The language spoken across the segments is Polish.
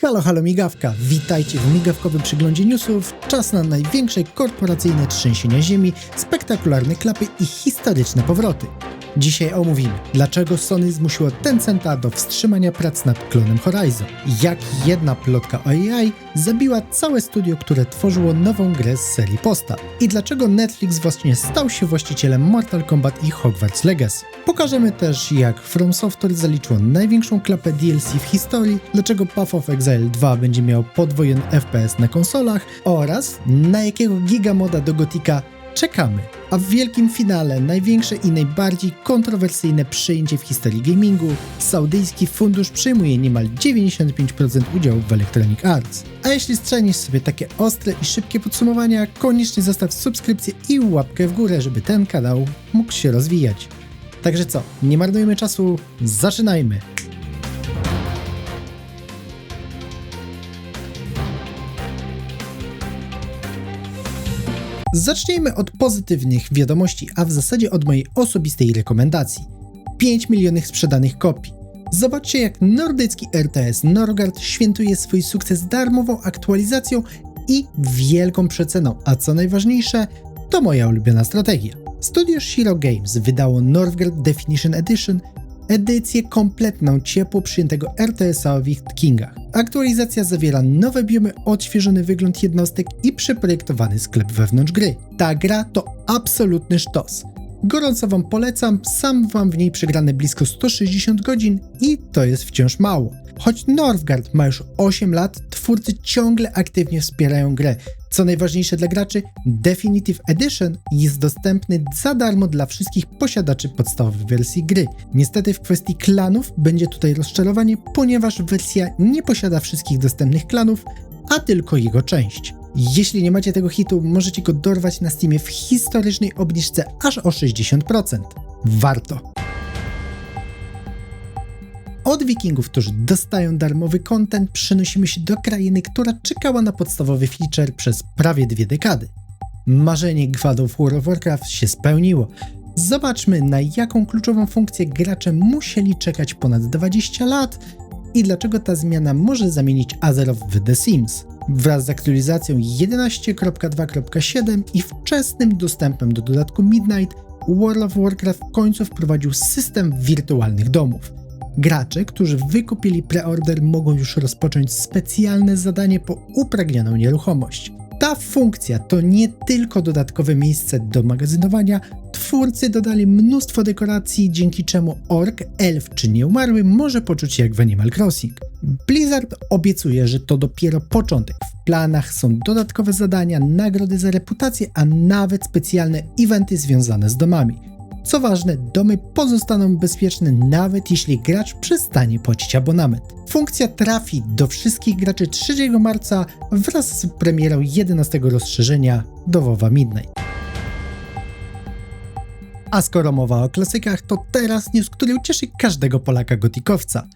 Halo, halo migawka, witajcie w migawkowym przyglądzie newsów. Czas na największe korporacyjne trzęsienia ziemi, spektakularne klapy i historyczne powroty. Dzisiaj omówimy, dlaczego Sony zmusiło Tencenta do wstrzymania prac nad klonem Horizon, jak jedna plotka o AI zabiła całe studio, które tworzyło nową grę z serii postaw i dlaczego Netflix właśnie stał się właścicielem Mortal Kombat i Hogwarts Legacy. Pokażemy też, jak From Software zaliczyło największą klapę DLC w historii, dlaczego Path of Exile 2 będzie miał podwojen FPS na konsolach oraz na jakiego gigamoda do Gotika czekamy. A w wielkim finale największe i najbardziej kontrowersyjne przyjęcie w historii gamingu, saudyjski fundusz przyjmuje niemal 95% udziału w Electronic Arts. A jeśli strzenisz sobie takie ostre i szybkie podsumowania, koniecznie zostaw subskrypcję i łapkę w górę, żeby ten kanał mógł się rozwijać. Także co, nie marnujmy czasu, zaczynajmy! Zacznijmy od pozytywnych wiadomości, a w zasadzie od mojej osobistej rekomendacji. 5 milionów sprzedanych kopii. Zobaczcie jak nordycki RTS Norgard świętuje swój sukces darmową aktualizacją i wielką przeceną, a co najważniejsze, to moja ulubiona strategia. Studio Shiro Games wydało Northgard Definition Edition, edycję kompletną ciepło przyjętego RTS-a o Kingach. Aktualizacja zawiera nowe biomy, odświeżony wygląd jednostek i przeprojektowany sklep wewnątrz gry. Ta gra to absolutny sztos. Gorąco Wam polecam, sam Wam w niej przegrane blisko 160 godzin i to jest wciąż mało. Choć Northgard ma już 8 lat, twórcy ciągle aktywnie wspierają grę. Co najważniejsze dla graczy, Definitive Edition jest dostępny za darmo dla wszystkich posiadaczy podstawowej wersji gry. Niestety w kwestii klanów będzie tutaj rozczarowanie, ponieważ wersja nie posiada wszystkich dostępnych klanów, a tylko jego część. Jeśli nie macie tego hitu, możecie go dorwać na Steamie w historycznej obniżce aż o 60%. Warto! Od wikingów, którzy dostają darmowy content, przenosimy się do krainy, która czekała na podstawowy feature przez prawie dwie dekady. Marzenie of World of Warcraft się spełniło. Zobaczmy, na jaką kluczową funkcję gracze musieli czekać ponad 20 lat i dlaczego ta zmiana może zamienić Azeroth w The Sims. Wraz z aktualizacją 11.2.7 i wczesnym dostępem do dodatku Midnight, World of Warcraft w końcu wprowadził system wirtualnych domów. Gracze, którzy wykupili preorder, mogą już rozpocząć specjalne zadanie po upragnioną nieruchomość. Ta funkcja to nie tylko dodatkowe miejsce do magazynowania, twórcy dodali mnóstwo dekoracji, dzięki czemu ork, elf czy nieumarły może poczuć się jak w Animal Crossing. Blizzard obiecuje, że to dopiero początek. W planach są dodatkowe zadania, nagrody za reputację, a nawet specjalne eventy związane z domami. Co ważne, domy pozostaną bezpieczne nawet jeśli gracz przestanie płacić abonament. Funkcja trafi do wszystkich graczy 3 marca wraz z premierą 11 rozszerzenia do WoWa Midnight. A skoro mowa o klasykach, to teraz news, który ucieszy każdego Polaka gotikowca.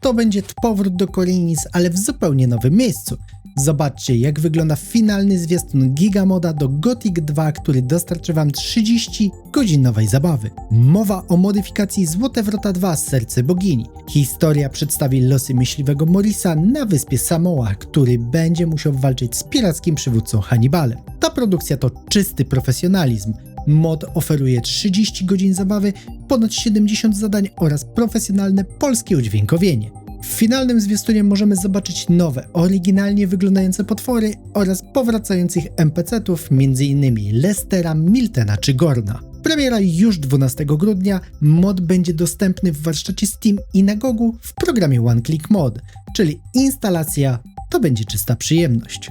To będzie powrót do Korinis, ale w zupełnie nowym miejscu – Zobaczcie, jak wygląda finalny zwiastun Gigamoda do Gothic 2, który dostarczy Wam 30 godzin nowej zabawy. Mowa o modyfikacji Złote Wrota 2 Serce Bogini. Historia przedstawi losy myśliwego Morisa na wyspie Samoa, który będzie musiał walczyć z pirackim przywódcą Hannibalem. Ta produkcja to czysty profesjonalizm. Mod oferuje 30 godzin zabawy, ponad 70 zadań oraz profesjonalne polskie udźwiękowienie. W finalnym zwiastunie możemy zobaczyć nowe, oryginalnie wyglądające potwory oraz powracających NPC-ów, m.in. Lestera, Miltena czy Gorna. Premiera już 12 grudnia, mod będzie dostępny w warsztacie Steam i na Gogu w programie One Click Mod, czyli instalacja to będzie czysta przyjemność.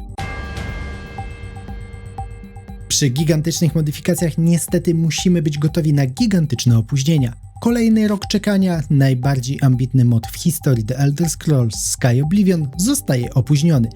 Przy gigantycznych modyfikacjach niestety musimy być gotowi na gigantyczne opóźnienia. Kolejny rok czekania, najbardziej ambitny mod w historii The Elder Scrolls Sky Oblivion zostaje opóźniony.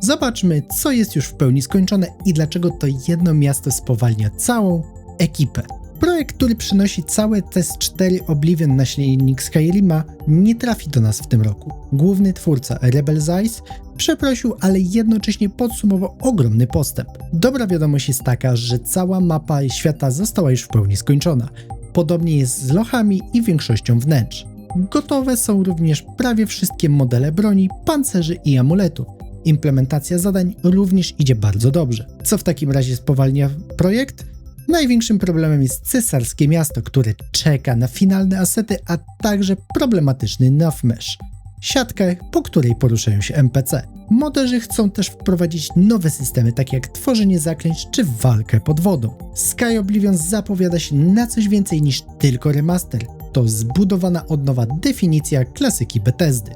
Zobaczmy, co jest już w pełni skończone i dlaczego to jedno miasto spowalnia całą ekipę. Projekt, który przynosi całe TS4 Oblivion na silnik Skyrima, nie trafi do nas w tym roku. Główny twórca Rebel Zeiss przeprosił, ale jednocześnie podsumował ogromny postęp. Dobra wiadomość jest taka, że cała mapa świata została już w pełni skończona. Podobnie jest z lochami i większością wnętrz. Gotowe są również prawie wszystkie modele broni, pancerzy i amuletów. Implementacja zadań również idzie bardzo dobrze. Co w takim razie spowalnia projekt? Największym problemem jest cesarskie miasto, które czeka na finalne asety, a także problematyczny Nafmesh. Siatkę, po której poruszają się NPC. Moderzy chcą też wprowadzić nowe systemy, takie jak tworzenie zaklęć czy walkę pod wodą. Sky Oblivion zapowiada się na coś więcej niż tylko remaster. To zbudowana od nowa definicja klasyki Bethesdy.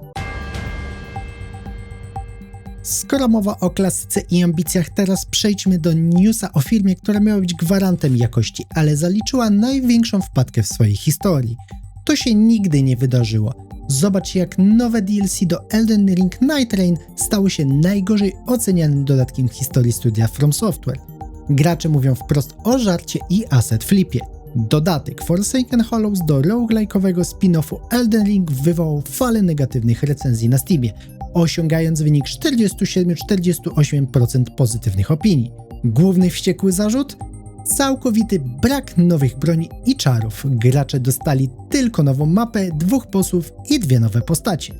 Skoro mowa o klasyce i ambicjach, teraz przejdźmy do newsa o firmie, która miała być gwarantem jakości, ale zaliczyła największą wpadkę w swojej historii. To się nigdy nie wydarzyło. Zobacz jak nowe DLC do Elden Ring Night Rain stały się najgorzej ocenianym dodatkiem w historii studia From Software. Gracze mówią wprost o żarcie i asset flipie. Dodatek Forsaken Hollows do roguelike'owego spin-offu Elden Ring wywołał falę negatywnych recenzji na Steamie, osiągając wynik 47-48% pozytywnych opinii. Główny wściekły zarzut? Całkowity brak nowych broni i czarów. Gracze dostali tylko nową mapę, dwóch bossów i dwie nowe postacie.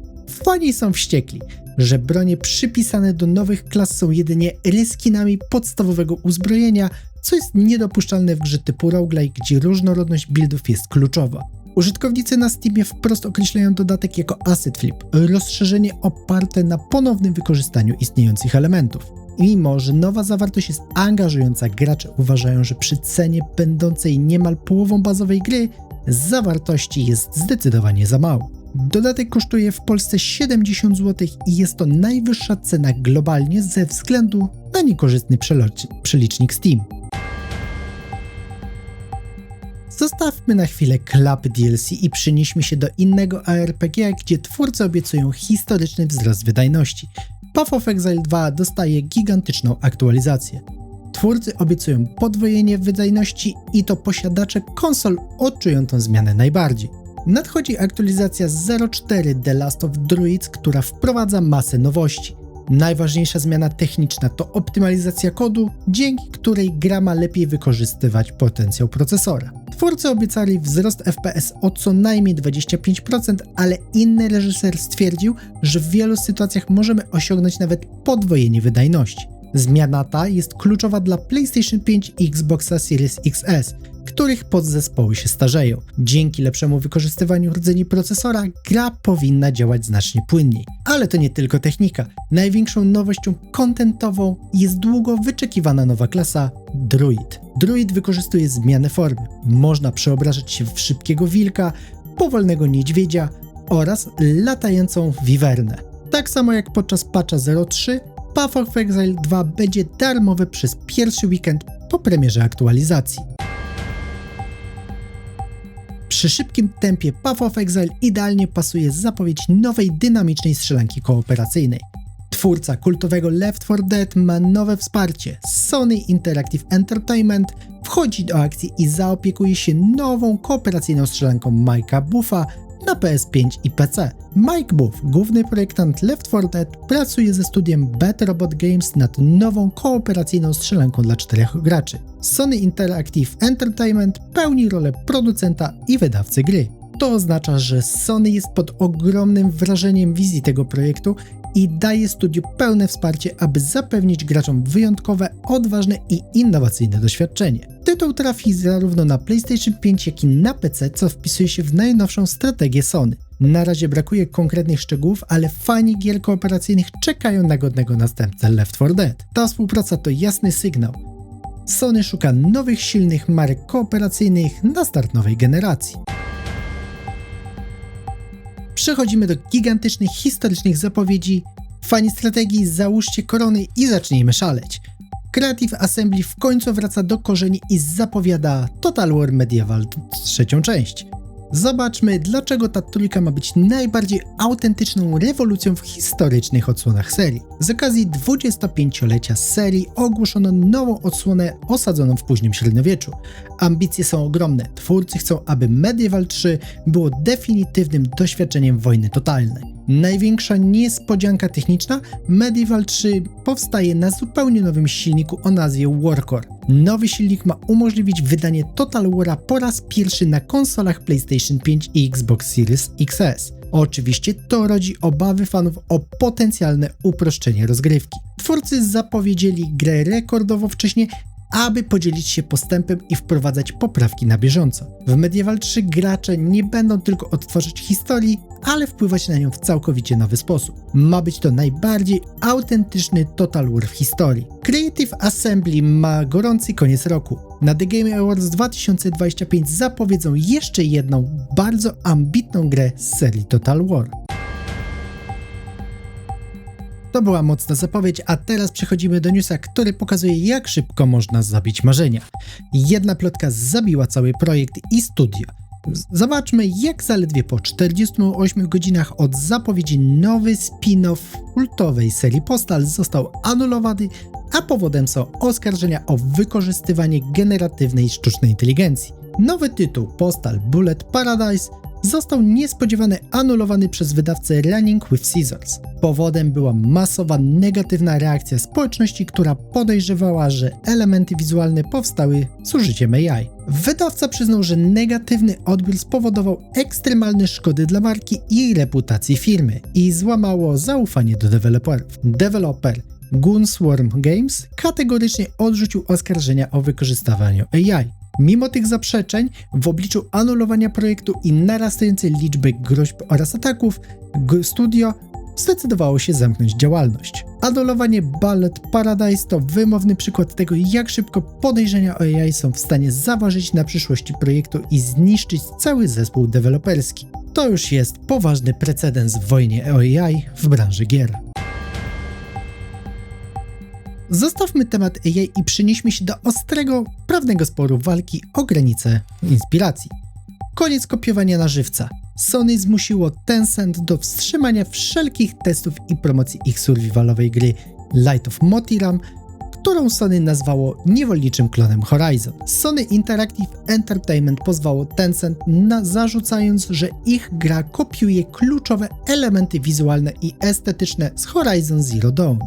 Fani są wściekli, że bronie przypisane do nowych klas są jedynie reskinami podstawowego uzbrojenia, co jest niedopuszczalne w grze typu roguelike, gdzie różnorodność buildów jest kluczowa. Użytkownicy na Steamie wprost określają dodatek jako asset flip, rozszerzenie oparte na ponownym wykorzystaniu istniejących elementów. Mimo, że nowa zawartość jest angażująca, gracze uważają, że przy cenie będącej niemal połową bazowej gry, zawartości jest zdecydowanie za mało. Dodatek kosztuje w Polsce 70 zł i jest to najwyższa cena globalnie ze względu na niekorzystny przelicznik Steam. Zostawmy na chwilę klapy DLC i przenieśmy się do innego ARPG, gdzie twórcy obiecują historyczny wzrost wydajności. Path of Exile 2 dostaje gigantyczną aktualizację. Twórcy obiecują podwojenie wydajności i to posiadacze konsol odczują tę zmianę najbardziej. Nadchodzi aktualizacja 0.4 The Last of Druids, która wprowadza masę nowości. Najważniejsza zmiana techniczna to optymalizacja kodu, dzięki której gra ma lepiej wykorzystywać potencjał procesora. Twórcy obiecali wzrost FPS o co najmniej 25%, ale inny reżyser stwierdził, że w wielu sytuacjach możemy osiągnąć nawet podwojenie wydajności. Zmiana ta jest kluczowa dla PlayStation 5 i Xboxa Series XS, których podzespoły się starzeją. Dzięki lepszemu wykorzystywaniu rdzeni procesora gra powinna działać znacznie płynniej. Ale to nie tylko technika. Największą nowością kontentową jest długo wyczekiwana nowa klasa Druid. Druid wykorzystuje zmianę formy. Można przeobrażać się w szybkiego wilka, powolnego niedźwiedzia oraz latającą wiwernę. Tak samo jak podczas patcha 03, Path of Exile 2 będzie darmowy przez pierwszy weekend po premierze aktualizacji. Przy szybkim tempie Path of Exile idealnie pasuje zapowiedź nowej dynamicznej strzelanki kooperacyjnej. Twórca kultowego Left 4 Dead ma nowe wsparcie. Sony Interactive Entertainment wchodzi do akcji i zaopiekuje się nową kooperacyjną strzelanką Mike'a Buffa na PS5 i PC. Mike Buff, główny projektant Left 4 Dead, pracuje ze studiem Better Robot Games nad nową kooperacyjną strzelanką dla czterech graczy. Sony Interactive Entertainment pełni rolę producenta i wydawcy gry. To oznacza, że Sony jest pod ogromnym wrażeniem wizji tego projektu i daje studiu pełne wsparcie, aby zapewnić graczom wyjątkowe, odważne i innowacyjne doświadczenie. Tytuł trafi zarówno na PlayStation 5, jak i na PC, co wpisuje się w najnowszą strategię Sony. Na razie brakuje konkretnych szczegółów, ale fani gier kooperacyjnych czekają na godnego następcę Left 4 Dead. Ta współpraca to jasny sygnał. Sony szuka nowych, silnych marek kooperacyjnych na start nowej generacji. Przechodzimy do gigantycznych, historycznych zapowiedzi. Fani strategii, załóżcie korony i zacznijmy szaleć. Creative Assembly w końcu wraca do korzeni i zapowiada Total War Medieval trzecią część. Zobaczmy, dlaczego ta trójka ma być najbardziej autentyczną rewolucją w historycznych odsłonach serii. Z okazji 25-lecia serii ogłoszono nową odsłonę osadzoną w późnym średniowieczu. Ambicje są ogromne. Twórcy chcą, aby Medieval 3 było definitywnym doświadczeniem wojny totalnej. Największa niespodzianka techniczna Medieval 3 powstaje na zupełnie nowym silniku o nazwie Warcore. Nowy silnik ma umożliwić wydanie Total War'a po raz pierwszy na konsolach PlayStation 5 i Xbox Series XS. Oczywiście to rodzi obawy fanów o potencjalne uproszczenie rozgrywki. Twórcy zapowiedzieli grę rekordowo wcześnie, aby podzielić się postępem i wprowadzać poprawki na bieżąco. W Medieval 3 gracze nie będą tylko odtwarzać historii, ale wpływać na nią w całkowicie nowy sposób. Ma być to najbardziej autentyczny Total War w historii. Creative Assembly ma gorący koniec roku. Na The Game Awards 2025 zapowiedzą jeszcze jedną bardzo ambitną grę z serii Total War. To była mocna zapowiedź, a teraz przechodzimy do newsa, który pokazuje jak szybko można zabić marzenia. Jedna plotka zabiła cały projekt i studio. Zobaczmy, jak zaledwie po 48 godzinach od zapowiedzi nowy spin-off kultowej serii Postal został anulowany, a powodem są oskarżenia o wykorzystywanie generatywnej sztucznej inteligencji. Nowy tytuł Postal Bullet Paradise został niespodziewanie anulowany przez wydawcę Running with Scissors. Powodem była masowa negatywna reakcja społeczności, która podejrzewała, że elementy wizualne powstały z użyciem AI. Wydawca przyznał, że negatywny odbiór spowodował ekstremalne szkody dla marki i reputacji firmy i złamało zaufanie do deweloperów. Deweloper Gunsworm Games kategorycznie odrzucił oskarżenia o wykorzystywaniu AI. Mimo tych zaprzeczeń, w obliczu anulowania projektu i narastającej liczby groźb oraz ataków, studio zdecydowało się zamknąć działalność. Anulowanie Ballet Paradise to wymowny przykład tego, jak szybko podejrzenia o AI są w stanie zaważyć na przyszłości projektu i zniszczyć cały zespół deweloperski. To już jest poważny precedens w wojnie o AI w branży gier. Zostawmy temat AI i przenieśmy się do ostrego, prawnego sporu walki o granice inspiracji. Koniec kopiowania na żywca. Sony zmusiło Tencent do wstrzymania wszelkich testów i promocji ich survivalowej gry Light of Motiram, którą Sony nazwało niewolniczym klonem Horizon. Sony Interactive Entertainment pozwało Tencent na zarzucając, że ich gra kopiuje kluczowe elementy wizualne i estetyczne z Horizon Zero Dawn.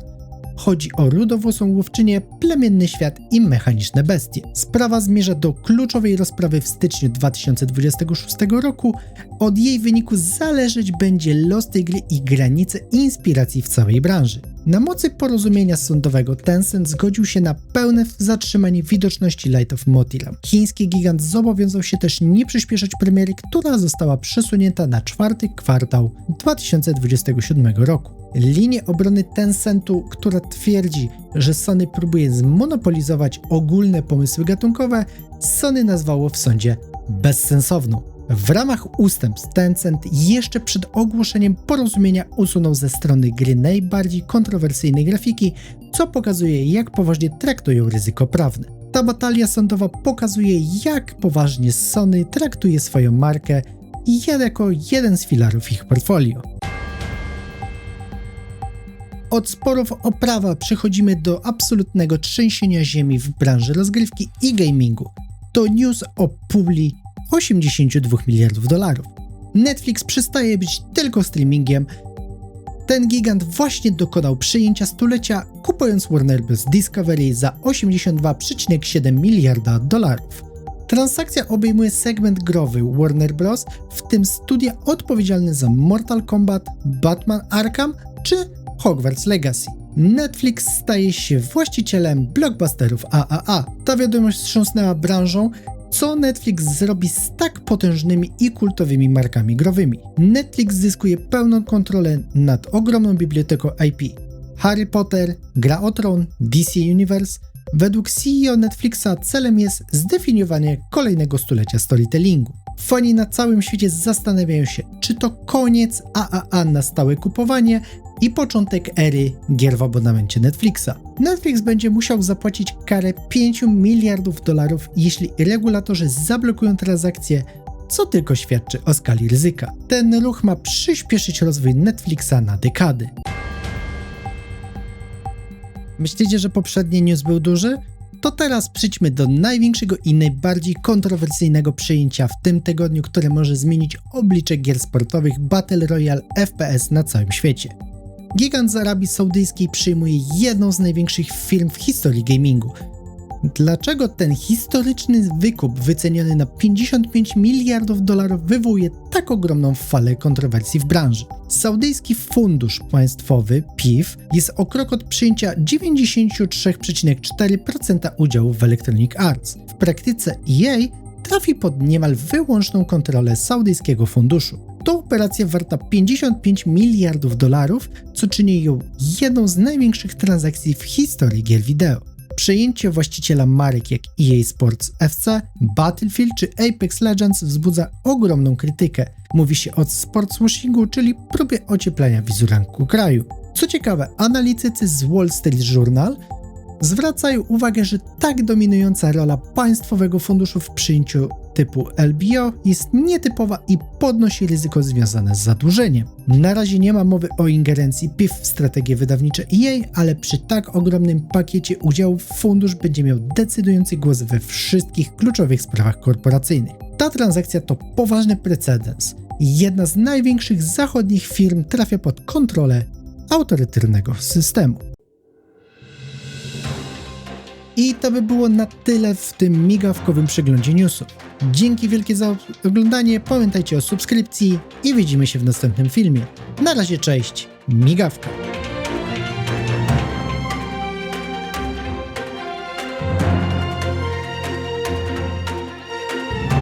Chodzi o rudowłosą łowczynię, plemienny świat i mechaniczne bestie. Sprawa zmierza do kluczowej rozprawy w styczniu 2026 roku. Od jej wyniku zależeć będzie los tej gry i granice inspiracji w całej branży. Na mocy porozumienia sądowego Tencent zgodził się na pełne zatrzymanie widoczności Light of Motiram. Chiński gigant zobowiązał się też nie przyspieszać premiery, która została przesunięta na czwarty kwartał 2027 roku. Linię obrony Tencentu, która twierdzi, że Sony próbuje zmonopolizować ogólne pomysły gatunkowe, Sony nazwało w sądzie bezsensowną. W ramach ustępstw Tencent jeszcze przed ogłoszeniem porozumienia usunął ze strony gry najbardziej kontrowersyjne grafiki, co pokazuje jak poważnie traktują ryzyko prawne. Ta batalia sądowa pokazuje jak poważnie Sony traktuje swoją markę i jako jeden z filarów ich portfolio. Od sporów o prawa przechodzimy do absolutnego trzęsienia ziemi w branży rozgrywki i gamingu. To news o puli 82 miliardów dolarów. Netflix przestaje być tylko streamingiem. Ten gigant właśnie dokonał przyjęcia stulecia, kupując Warner Bros. Discovery za 82,7 miliarda dolarów. Transakcja obejmuje segment growy Warner Bros., w tym studia odpowiedzialne za Mortal Kombat, Batman Arkham czy Hogwarts Legacy. Netflix staje się właścicielem blockbusterów AAA. Ta wiadomość wstrząsnęła branżą, co Netflix zrobi z tak potężnymi i kultowymi markami growymi. Netflix zyskuje pełną kontrolę nad ogromną biblioteką IP. Harry Potter, Gra o Tron, DC Universe. Według CEO Netflixa celem jest zdefiniowanie kolejnego stulecia storytellingu. Fani na całym świecie zastanawiają się, czy to koniec AAA na stałe kupowanie i początek ery gier w abonamencie Netflixa. Netflix będzie musiał zapłacić karę 5 miliardów dolarów, jeśli regulatorzy zablokują transakcje, co tylko świadczy o skali ryzyka. Ten ruch ma przyspieszyć rozwój Netflixa na dekady. Myślicie, że poprzedni news był duży? To teraz przejdźmy do największego i najbardziej kontrowersyjnego przejęcia w tym tygodniu, które może zmienić oblicze gier sportowych Battle Royale FPS na całym świecie. Gigant z Arabii Saudyjskiej przyjmuje jedną z największych firm w historii gamingu. Dlaczego ten historyczny wykup wyceniony na 55 miliardów dolarów wywołuje tak ogromną falę kontrowersji w branży? Saudyjski Fundusz Państwowy PIF jest o krok od przyjęcia 93,4% udziałów w Electronic Arts. W praktyce EA trafi pod niemal wyłączną kontrolę saudyjskiego funduszu. To operacja warta 55 miliardów dolarów, co czyni ją jedną z największych transakcji w historii gier wideo. Przejęcie właściciela marek jak EA Sports FC, Battlefield czy Apex Legends wzbudza ogromną krytykę. Mówi się o sportswashingu, czyli próbie ocieplenia wizerunku kraju. Co ciekawe, analitycy z Wall Street Journal zwracają uwagę, że tak dominująca rola państwowego funduszu w przyjęciu typu LBO jest nietypowa i podnosi ryzyko związane z zadłużeniem. Na razie nie ma mowy o ingerencji PIF w strategie wydawnicze EA, ale przy tak ogromnym pakiecie udziałów fundusz będzie miał decydujący głos we wszystkich kluczowych sprawach korporacyjnych. Ta transakcja to poważny precedens. Jedna z największych zachodnich firm trafia pod kontrolę autorytarnego systemu. I to by było na tyle w tym migawkowym przeglądzie newsów. Dzięki wielkie za oglądanie, pamiętajcie o subskrypcji i widzimy się w następnym filmie. Na razie cześć, migawka.